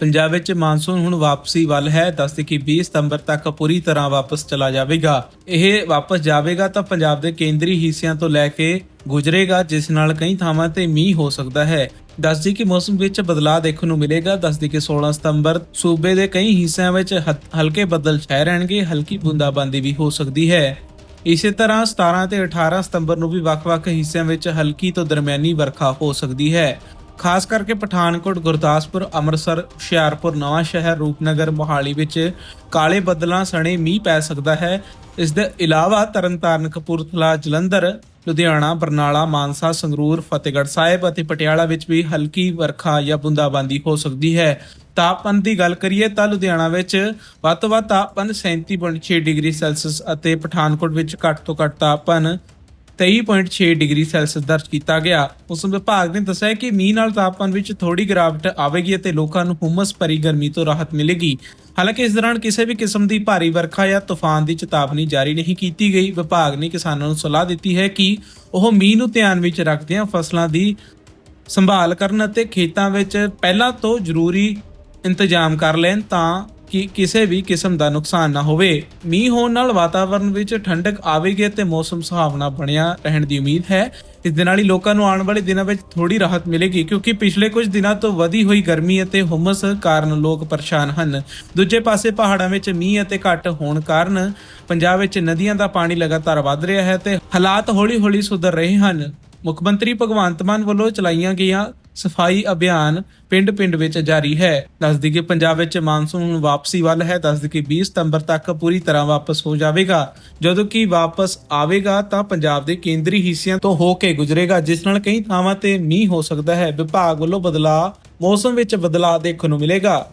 ਪੰਜਾਬ ਵਿੱਚ ਮਾਨਸੂਨ ਹੁਣ ਵਾਪਸੀ ਵੱਲ ਹੈ। ਦੱਸਦੇ ਕਿ 20 ਸਤੰਬਰ ਤੱਕ ਪੂਰੀ ਤਰ੍ਹਾਂ ਵਾਪਸ ਚਲਾ ਜਾਵੇਗਾ। ਇਹ ਵਾਪਸ ਜਾਵੇਗਾ ਤਾਂ ਪੰਜਾਬ ਦੇ ਕੇਂਦਰੀ ਹਿੱਸਿਆਂ ਤੋਂ ਲੈ ਕੇ ਗੁਜਰੇਗਾ, ਜਿਸ ਨਾਲ ਕਈ ਥਾਵਾਂ ਤੇ ਮੀਂਹ ਹੋ ਸਕਦਾ ਹੈ। ਦੱਸਦੀ ਕਿ ਮੌਸਮ ਵਿੱਚ ਬਦਲਾਅ ਦੇਖਣ ਨੂੰ ਮਿਲੇਗਾ। ਦੱਸਦੀ ਕਿ 16 ਸਤੰਬਰ ਸੂਬੇ ਦੇ ਕਈ ਹਿੱਸਿਆਂ ਵਿੱਚ ਹ- ਹਲਕੇ ਬੱਦਲ ਛਾਏ ਰਹਿਣਗੇ। ਹਲਕੀ ਬੂੰਦਾਬਾਂਦੀ ਵੀ ਹੋ ਸਕਦੀ ਹੈ। ਇਸੇ ਤਰ੍ਹਾਂ 17 ਤੇ 18 ਸਤੰਬਰ ਨੂੰ ਵੀ ਵੱਖ-ਵੱਖ ਹਿੱਸਿਆਂ ਵਿੱਚ ਹਲਕੀ ਤੋਂ ਦਰਮਿਆਨੀ ਵਰਖਾ ਹੋ ਸਕਦੀ ਹੈ। ਖਾਸ ਕਰਕੇ ਪਠਾਨਕੋਟ, ਗੁਰਦਾਸਪੁਰ, ਅੰਮ੍ਰਿਤਸਰ, ਹੁਸ਼ਿਆਰਪੁਰ, ਨਵਾਂ ਸ਼ਹਿਰ, ਰੂਪਨਗਰ, ਮੋਹਾਲੀ ਵਿੱਚ ਕਾਲੇ ਬੱਦਲਾਂ, ਸਣੇ ਮੀਂਹ ਪੈ ਸਕਦਾ ਹੈ। ਇਸ ਦੇ ਇਲਾਵਾ ਤਰਨਤਾਰਨ, ਕਪੂਰਥਲਾ, ਜਲੰਧਰ, ਲੁਧਿਆਣਾ, ਬਰਨਾਲਾ, ਮਾਨਸਾ, ਸੰਗਰੂਰ, ਫਤਿਹਗੜ੍ਹ ਸਾਹਿਬ ਅਤੇ ਪਟਿਆਲਾ ਵਿੱਚ ਵੀ ਹਲਕੀ ਵਰਖਾ ਜਾਂ ਬੂੰਦਾਬਾਂਦੀ ਹੋ ਸਕਦੀ ਹੈ। ਤਾਪਮਾਨ ਦੀ ਗੱਲ ਕਰੀਏ ਤਾਂ ਲੁਧਿਆਣਾ ਵਿੱਚ ਵੱਧ ਤੋਂ ਵੱਧ ਤਾਪਮਾਨ 37.6 ਡਿਗਰੀ ਸੈਲਸੀਅਸ ਅਤੇ ਪਠਾਨਕੋਟ ਵਿੱਚ ਘੱਟ ਤੋਂ ਘੱਟ ਤਾਪਮਾਨ 23.6 ਡਿਗਰੀ ਸੈਲਸੀਅਸ ਦਰਜ ਕੀਤਾ ਗਿਆ। ਮੌਸਮ ਵਿਭਾਗ ਨੇ ਦੱਸਿਆ ਕਿ ਮੀਂਹ ਨਾਲ ਤਾਪਮਾਨ ਵਿੱਚ ਥੋੜੀ ਗਿਰਾਵਟ ਆਵੇਗੀ ਅਤੇ ਲੋਕਾਂ ਨੂੰ ਹੁਮਸ ਭਰੀ ਗਰਮੀ ਤੋਂ ਰਾਹਤ ਮਿਲੇਗੀ। ਹਾਲਾਂਕਿ ਇਸ ਦੌਰਾਨ ਕਿਸੇ ਵੀ ਕਿਸਮ ਦੀ ਭਾਰੀ ਵਰਖਾ ਜਾਂ ਤੂਫਾਨ ਦੀ ਚੇਤਾਵਨੀ ਜਾਰੀ ਨਹੀਂ ਕੀਤੀ ਗਈ। ਵਿਭਾਗ ਨੇ ਕਿਸਾਨਾਂ ਨੂੰ ਸਲਾਹ ਦਿੱਤੀ ਹੈ ਕਿ ਉਹ ਮੀਂਹ ਨੂੰ ਧਿਆਨ ਵਿੱਚ ਰੱਖਦਿਆਂ ਫਸਲਾਂ ਦੀ ਸੰਭਾਲ ਕਰਨ ਅਤੇ ਖੇਤਾਂ ਵਿੱਚ ਪਹਿਲਾਂ ਤੋਂ ਜ਼ਰੂਰੀ ਇੰਤਜ਼ਾਮ ਕਰ ਲੈਣ ਤਾਂ ਕਿ ਕਿਸੇ ਵੀ ਕਿਸਮ ਦਾ ਨੁਕਸਾਨ ਨਾ ਹੋਵੇ। ਮੀਂਹ ਹੋਣ ਨਾਲ ਵਾਤਾਵਰਣ ਵਿੱਚ ਠੰਡਕ ਆਵੇਗੀ ਅਤੇ ਮੌਸਮ ਸੁਹਾਵਣਾ ਬਣਿਆ ਰਹਿਣ ਦੀ ਉਮੀਦ ਹੈ। ਇਸ ਦੇ ਨਾਲ ਹੀ ਲੋਕਾਂ ਨੂੰ ਆਉਣ ਵਾਲੇ ਦਿਨਾਂ ਵਿੱਚ ਥੋੜੀ ਰਾਹਤ ਮਿਲੇਗੀ, ਕਿਉਂਕਿ ਪਿਛਲੇ ਕੁਝ ਦਿਨਾਂ ਤੋਂ ਵਧੀ ਹੋਈ ਗਰਮੀ ਅਤੇ ਹੁਮਸ ਕਾਰਨ ਲੋਕ ਪਰੇਸ਼ਾਨ ਹਨ। ਦੂਜੇ ਪਾਸੇ ਪਹਾੜਾਂ ਵਿੱਚ ਮੀਂਹ ਅਤੇ ਘੱਟ ਹੋਣ ਕਾਰਨ ਪੰਜਾਬ ਵਿੱਚ ਨਦੀਆਂ ਦਾ ਪਾਣੀ ਲਗਾਤਾਰ ਵਧ ਰਿਹਾ ਹੈ ਤੇ ਹਾਲਾਤ ਹੌਲੀ-ਹੌਲੀ ਸੁਧਰ ਰਹੇ ਹਨ। ਮੁੱਖ ਮੰਤਰੀ ਭਗਵੰਤ ਮਾਨ ਵੱਲੋਂ ਚਲਾਈਆਂ ਗਈਆਂ ਸਫ਼ਾਈ ਅਭਿਆਨ ਪਿੰਡ-ਪਿੰਡ ਵਿੱਚ ਜਾਰੀ ਹੈ। ਦੱਸਦੀ ਕਿ ਪੰਜਾਬ ਵਿੱਚ ਮਾਨਸੂਨ ਹੁਣ ਵਾਪਸੀ ਵੱਲ ਹੈ। ਦੱਸਦੀ ਕਿ 20 ਸਤੰਬਰ ਤੱਕ ਪੂਰੀ ਤਰ੍ਹਾਂ ਵਾਪਸ ਹੋ ਜਾਵੇਗਾ। ਜਦੋਂ ਕਿ ਵਾਪਸ ਆਵੇਗਾ ਤਾਂ ਪੰਜਾਬ ਦੇ ਕੇਂਦਰੀ ਹਿੱਸਿਆਂ ਤੋਂ ਹੋ ਕੇ ਗੁਜਰੇਗਾ, ਜਿਸ ਨਾਲ ਕਈ ਥਾਵਾਂ ਤੇ ਮੀਂਹ ਹੋ ਸਕਦਾ ਹੈ। ਵਿਭਾਗ ਵੱਲੋਂ ਬਦਲਾਅ, ਮੌਸਮ ਵਿੱਚ ਬਦਲਾਅ ਦੇਖਣ ਨੂੰ ਮਿਲੇਗਾ।